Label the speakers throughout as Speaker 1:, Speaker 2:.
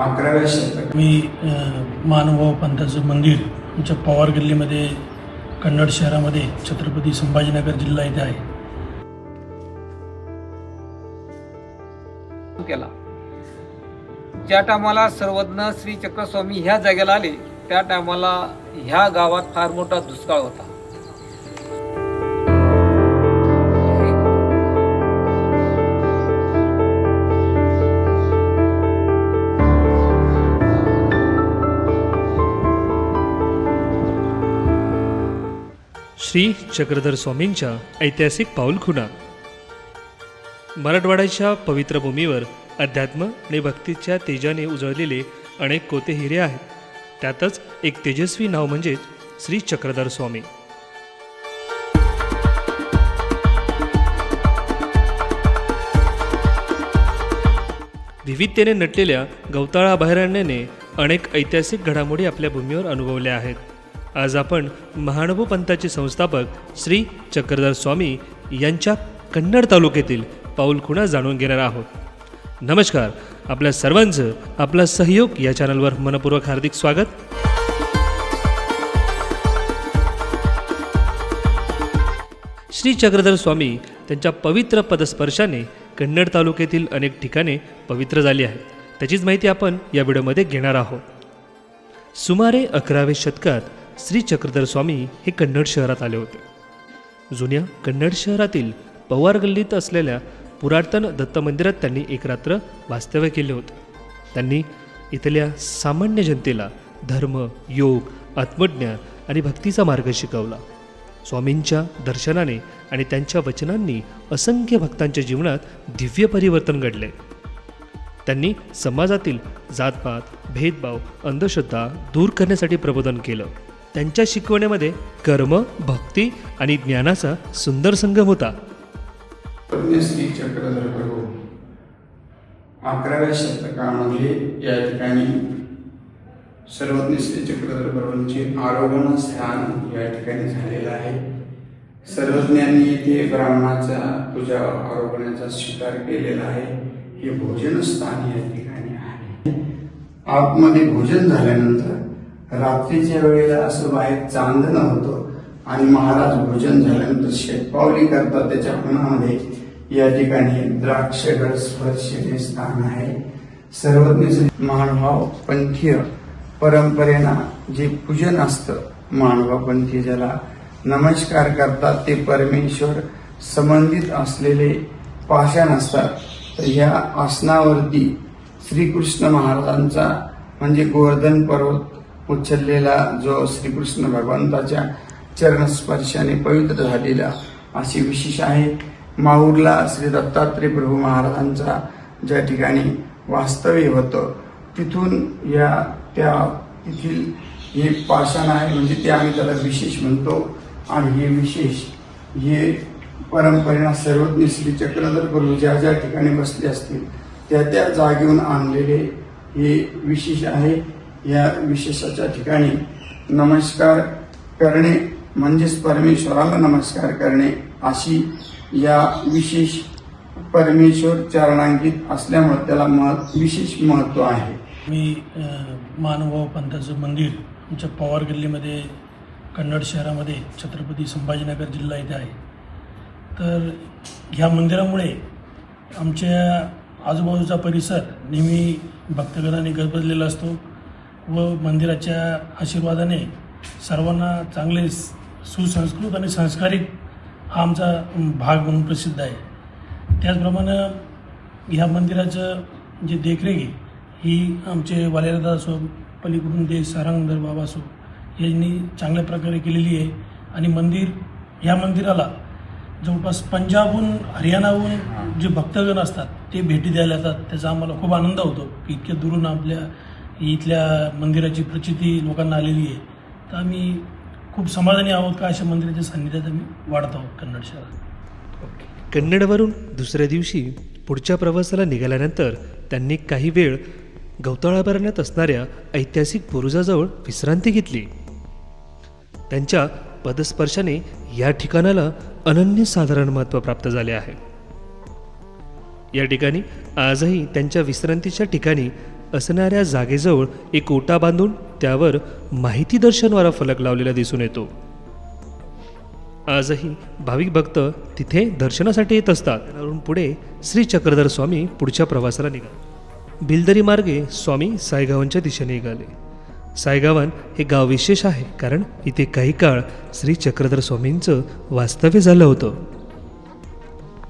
Speaker 1: अकराव्या शतक
Speaker 2: मी महानुभाव पंथाचं मंदिर आमच्या पवार गल्लीमध्ये कन्नड शहरामध्ये छत्रपती संभाजीनगर जिल्हा इथे आहे.
Speaker 3: केला. ज्या टायमाला सर्वज्ञ श्री चक्रस्वामी ह्या जागेला आले त्या टायमाला ह्या गावात फार मोठा दुष्काळ होता.
Speaker 4: श्री चक्रधर स्वामींच्या ऐतिहासिक पाऊलखुणा मराठवाड्याच्या पवित्र भूमीवर अध्यात्म आणि भक्तीच्या तेजाने उजळलेले अनेक कोते हिरे आहेत. त्यातच एक तेजस्वी नाव म्हणजेच श्री चक्रधर स्वामी. विविधतेने नटलेल्या गवताळा अभयारण्याने अनेक ऐतिहासिक घडामोडी आपल्या भूमीवर अनुभवल्या आहेत. आज आपण महानुभव पंथाचे संस्थापक श्री चक्रधर स्वामी यांच्या कन्नड तालुक्यातील पाऊलखुणा जाणून घेणार आहोत. नमस्कार. आपल्या सर्वांचं आपला सहयोग या चॅनलवर मनपूर्वक हार्दिक स्वागत. श्री चक्रधर स्वामी त्यांच्या पवित्र पदस्पर्शाने कन्नड तालुक्यातील अनेक ठिकाणे पवित्र झाली आहेत. त्याचीच माहिती आपण या व्हिडिओमध्ये घेणार आहोत. सुमारे अकराव्या शतकात श्री चक्रधर स्वामी हे कन्नड शहरात आले होते. जुन्या कन्नड शहरातील पवार गल्लीत असलेल्या पुरातन दत्त मंदिरात त्यांनी एक रात्र वास्तव्य केले होते. त्यांनी इथल्या सामान्य जनतेला धर्म योग आत्मज्ञान आणि भक्तीचा मार्ग शिकवला. स्वामींच्या दर्शनाने आणि त्यांच्या वचनांनी असंख्य भक्तांच्या जीवनात दिव्य परिवर्तन घडले. त्यांनी समाजातील जातपात भेदभाव अंधश्रद्धा दूर करण्यासाठी प्रबोधन केलं. त्यांच्या शिकवण्यामध्ये कर्म भक्ती आणि ज्ञानाचा सुंदर संगम होता.
Speaker 1: श्री चक्रधर अकराव्या शतकामध्ये या ठिकाणी सर्वज्ञ श्री चक्रधर प्रभूंचे आरोहण स्थान या ठिकाणी झालेलं आहे. सर्वज्ञांनी येथे ब्राह्मणाचा पूजा आरोपणाचा स्वीकार केलेला आहे. हे भोजन स्थान या ठिकाणी आहे. आतमध्ये भोजन झाल्यानंतर रात्रीच्या वेळेला असं बाहेर चांदणं होतं आणि महाराज भोजन झाल्यानंतर शेतपावली करतात त्याच्या मनामध्ये या ठिकाणी द्राक्षगड स्पर्श स्थान आहे. सर्वज्ञ मानभाव पंथीय परंपरेनं जे पूजन असतं मानभाव पंथीय ज्याला नमस्कार करतात ते परमेश्वर संबंधित असलेले पाषाण असतात. तर ह्या आसनावरती श्रीकृष्ण महाराजांचा म्हणजे गोवर्धन पर्वत उचललेला जो श्रीकृष्ण भगवंताच्या चरणस्पर्शाने पवित्र झालेला अशी विशेष आहे. माहूरला श्री दत्तात्रय प्रभू महाराजांचा ज्या ठिकाणी वास्तव्य होतं तिथून या त्या तिथील हे पाषाण आहे म्हणजे ते आम्ही त्याला विशेष म्हणतो. आणि हे विशेष हे परंपरेनं सर्वज्ञ श्री चक्रधर प्रभू ज्या ज्या ठिकाणी बसले असतील त्या त्या जागेहून आणलेले हे विशेष आहे. या विशेषाच्या ठिकाणी नमस्कार करणे म्हणजेच परमेश्वराला नमस्कार करणे अशी या विशेष परमेश्वर चरणांकित असल्यामुळे त्याला मह विशेष महत्त्व आहे.
Speaker 2: मी मानुभाव पंथाचं मंदिर आमच्या पवार गल्लीमध्ये कन्नड शहरामध्ये छत्रपती संभाजीनगर जिल्हा इथे आहे. तर ह्या मंदिरामुळे आमच्या आजूबाजूचा परिसर नेहमी भक्तगणाने गजबजलेला असतो. व मंदिराच्या आशीर्वादाने सर्वांना चांगले सुसंस्कृत आणि संस्कारित हा आमचा भाग म्हणून प्रसिद्ध आहे. त्याचप्रमाणे ह्या मंदिराचं जे देखरेख ही आमचे वालेदादा असो पलीकडून ते सारंगधर बाबा असो यांनी चांगल्या प्रकारे केलेली आहे. आणि मंदिर ह्या मंदिराला जवळपास पंजाबहून हरियाणाहून जे भक्तगण असतात ते भेटी द्यायला येतात त्याचा आम्हाला खूप आनंद होतो की इतक्या दुरून आपल्या इथल्या मंदिराची प्रचिती लोकांना आलेली आहे. तर आम्ही खूप समाधानी आहोत का अशा मंदिराच्या सान्निध्यात आम्ही वाढत आहोत कन्नड शहरात.
Speaker 4: कन्नडवरून दुसऱ्या दिवशी पुढच्या प्रवासाला निघाल्यानंतर त्यांनी काही वेळ गवताळाभरण्यात असणाऱ्या ऐतिहासिक बुरुजाजवळ विश्रांती घेतली. त्यांच्या पदस्पर्शाने या ठिकाणाला अनन्यसाधारण महत्त्व प्राप्त झाले आहे. या ठिकाणी आजही त्यांच्या विश्रांतीच्या ठिकाणी असणाऱ्या जागेजवळ एक ओटा बांधून त्यावर माहिती दर्शनवारा फलक लावलेला दिसून येतो. आजही भाविक भक्त तिथे दर्शनासाठी येत असतात. पुढे श्री चक्रधर स्वामी पुढच्या प्रवासाला निघाले. बिलदरी मार्गे स्वामी सायगावांच्या दिशेने निघाले. सायगावन हे गाव विशेष आहे कारण इथे काही काळ श्री चक्रधर स्वामींचं वास्तव्य झालं होतं.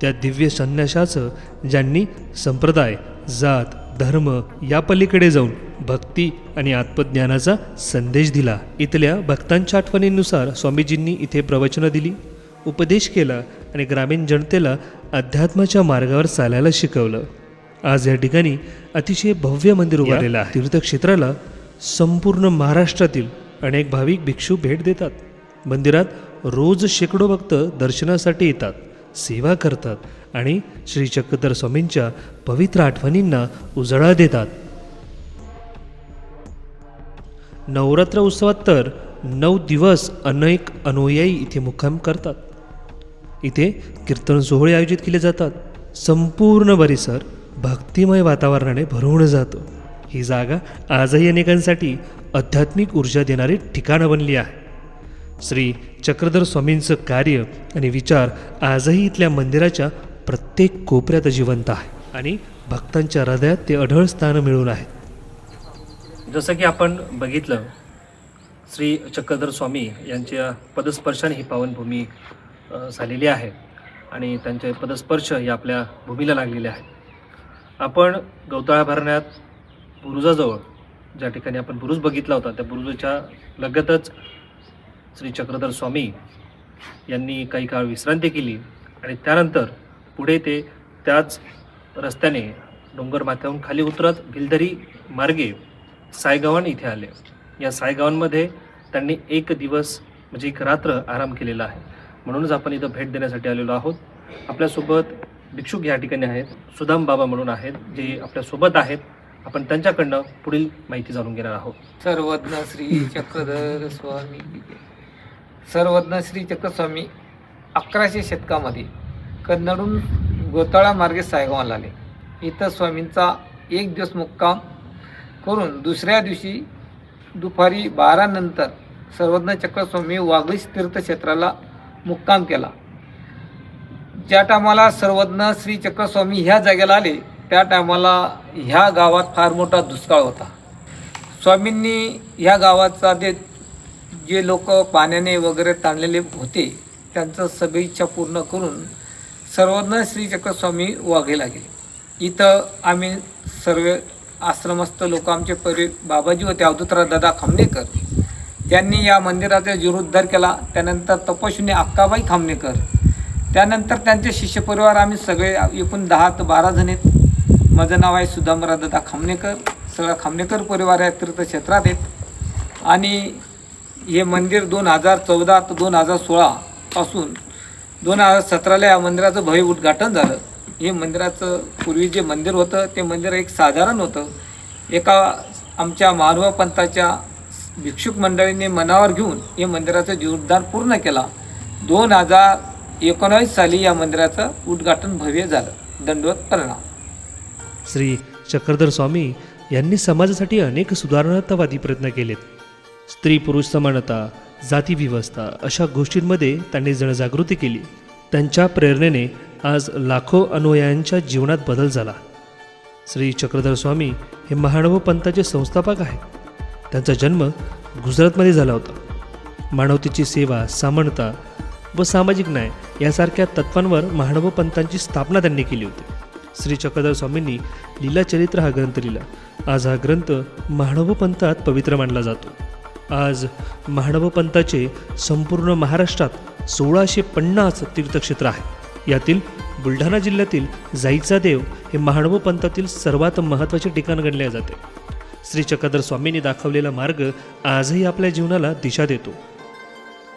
Speaker 4: त्या दिव्य संन्याशाचं ज्यांनी संप्रदाय जात धर्म या पलीकडे जाऊन भक्ती आणि आत्मज्ञानाचा संदेश दिला. इथल्या भक्तांच्या आठवणींनुसार स्वामीजींनी इथे प्रवचनं दिली उपदेश केला आणि ग्रामीण जनतेला अध्यात्माच्या मार्गावर चालायला शिकवलं. आज या ठिकाणी अतिशय भव्य मंदिर उभारलेलं आहे. तीर्थक्षेत्राला संपूर्ण महाराष्ट्रातील अनेक भाविक भिक्षू भेट देतात. मंदिरात रोज शेकडो भक्त दर्शनासाठी येतात सेवा करतात आणि श्री चक्रधर स्वामींच्या पवित्र आठवणींना उजळा देतात. नवरात्र उत्सवात तर नऊ दिवस अनेक अनुयायी इथे मुक्काम करतात. इथे कीर्तन सोहळे आयोजित केले जातात. संपूर्ण परिसर भक्तिमय वातावरणाने भरून जातो. ही जागा आजही अनेकांसाठी आध्यात्मिक ऊर्जा देणारी ठिकाणं बनली आहे. श्री चक्रधर स्वामींचं कार्य आणि विचार आजही इथल्या मंदिराच्या प्रत्येक कोपऱ्यात जिवंत आहे. आणि भक्तांच्या हृदयात ते अढळ स्थान मिळून आहे. जसं की आपण बघितलं श्री चक्रधर स्वामी यांच्या पदस्पर्शाने ही पावनभूमी झालेली आहे. आणि त्यांचे पदस्पर्श हे आपल्या भूमीला लागलेले आहेत आपण गवताळा भरण्यात बुरुजाजवळ ज्या ठिकाणी आपण बुरुज बघितला होता त्या बुरुजाच्या लगतच श्री चक्रधर स्वामी यांनी काही काळ विश्रांती केली. आणि त्यानंतर पुढे ते त्याच रस्त्याने डोंगर माथ्याहून खाली उतरत भिलधरी मार्गे सायगावन इथे आले. या सायगावांमध्ये त्यांनी एक दिवस म्हणजे एक रात्र आराम केलेला आहे. म्हणूनच आपण इथं भेट देण्यासाठी आलेलो आहोत. आपल्यासोबत भिक्षुक या ठिकाणी आहेत सुदाम बाबा म्हणून आहेत जे आपल्यासोबत आहेत. आपण त्यांच्याकडनं पुढील माहिती जाणून घेणार आहोत.
Speaker 3: सर्वज्ञ श्री चक्रधर स्वामी. सर्वज्ञ श्री चक्रस्वामी अकराशे शतकामध्ये कन्नडून गोताळा मार्गे सायगावाला आले. इथं स्वामींचा एक दिवस मुक्काम करून दुसऱ्या दिवशी दुपारी बारानंतर सर्वज्ञ चक्रस्वामी वागळीस तीर्थक्षेत्राला मुक्काम केला. ज्या टायमाला सर्वज्ञ श्री चक्रस्वामी ह्या जागेला आले त्या टायमाला ह्या गावात फार मोठा दुष्काळ होता. स्वामींनी ह्या गावाचा जे जे लोक पाण्याने वगैरे ताणलेले होते त्यांचं सगळी इच्छा पूर्ण करून सर्वज्ञ श्री चक्रस्वामी वाघेला गेले. इथं आम्ही सर्व आश्रमस्थ लोक आमचे परि बाबाजी होते अवधूतराव दादा खामनेकर त्यांनी या मंदिराचा जीर्णोद्धार केला. त्यानंतर तपस्विनी अक्काबाई खामनेकर त्यानंतर त्यांचे शिष्यपरिवार आम्ही सगळे एकूण दहा ते बारा जण आहेत. माझं नाव आहे सुधामरा दादा खामनेकर सगळा खामनेकर परिवार या तीर्थक्षेत्रात आहेत. आणि हे मंदिर दोन हजार चौदा ते दोन हजार सोळापासून दोन हजार सतराला या मंदिराचं भव्य उद्घाटन झालं. हे मंदिराचं पूर्वी जे मंदिर होतं ते मंदिर एक साधारण होतं. एका आमच्या मानव पंथाच्या भिक्षुक मंडळीने मनावर घेऊन हे मंदिराचं जीर्णोद्धार पूर्ण केला. दोन हजार एकोणावीस साली या मंदिराचं उद्घाटन भव्य झालं. दंडवत परिणाम.
Speaker 4: श्री चक्रधर स्वामी यांनी समाजासाठी अनेक सुधारणावादी प्रयत्न केलेत. स्त्री पुरुष समानता जातीव्यवस्था अशा गोष्टींमध्ये त्यांनी जनजागृती केली. त्यांच्या प्रेरणेने आज लाखो अनुयायांच्या जीवनात बदल झाला. श्री चक्रधर स्वामी हे महानव पंथाचे संस्थापक आहेत. त्यांचा जन्म गुजरातमध्ये झाला होता. मानवतेची सेवा समानता व सामाजिक न्याय यासारख्या तत्वांवर महानव पंथांची स्थापना त्यांनी केली होती. श्री चक्रधर स्वामींनी लीलाचरित्र हा ग्रंथ लिहिला. आज हा ग्रंथ महानव पंथात पवित्र मानला जातो. आज महाणवपंथाचे संपूर्ण महाराष्ट्रात सोळाशे पन्नास तीर्थक्षेत्र आहे. यातील बुलढाणा जिल्ह्यातील जाईचा देव हे महाडवपंतातील सर्वात महत्त्वाचे ठिकाण गणले जाते. श्री चक्रधर स्वामींनी दाखवलेला मार्ग आजही आपल्या जीवनाला दिशा देतो.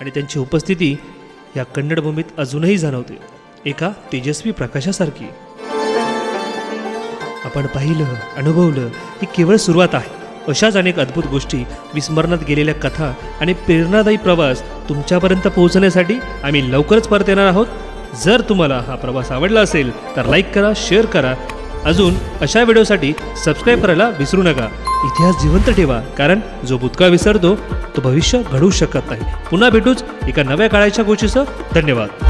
Speaker 4: आणि त्यांची उपस्थिती या कन्नडभूमीत अजूनही जाणवते. एका तेजस्वी प्रकाशासारखी. आपण पाहिलं अनुभवलं ही केवळ सुरुवात आहे. अशाच अनेक अद्भुत गोष्टी विस्मरणात गेलेल्या कथा आणि प्रेरणादायी प्रवास तुमच्यापर्यंत पोहोचण्यासाठी आम्ही लवकरच परत येणार आहोत. जर तुम्हाला हा प्रवास आवडला असेल तर लाईक करा शेअर करा. अजून अशा व्हिडिओसाठी सबस्क्राईब करायला विसरू नका. इतिहास जिवंत ठेवा कारण जो भूतकाळ विसरतो तो भविष्य घडवू शकत नाही. पुन्हा भेटूच एका नव्या काळाच्या गोष्टीसह. धन्यवाद.